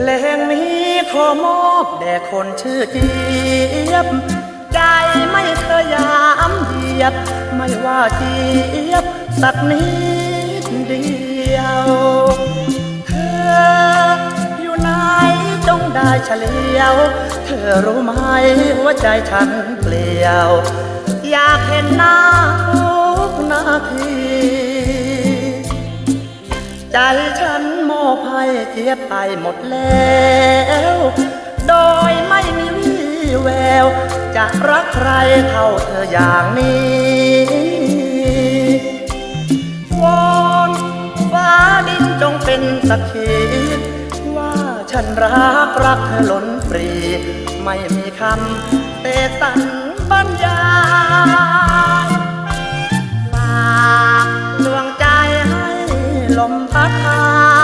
เพลงนี้ขอมอบแด่คนชื่อเจี๊ยบ ใจไม่เคยยามเหยียบ ไม่ว่าเจี๊ยบ สักนิดเดียว เธออยู่ไหนจงได้เฉลียว เธอรู้ไหมว่าใจฉันเปลี่ยว ใจฉันมอบให้เจี๊ยบไปหมดแล้ว โดยไม่มีวี่แวว จะรักใครเท่าเธออย่างนี้วอนฟ้าดินจงเป็นสักขีว่าฉันรักรักเธอล้นปรี ไม่มีคำเตะตันบรรยายฝากดวงใจให้ลม 花开。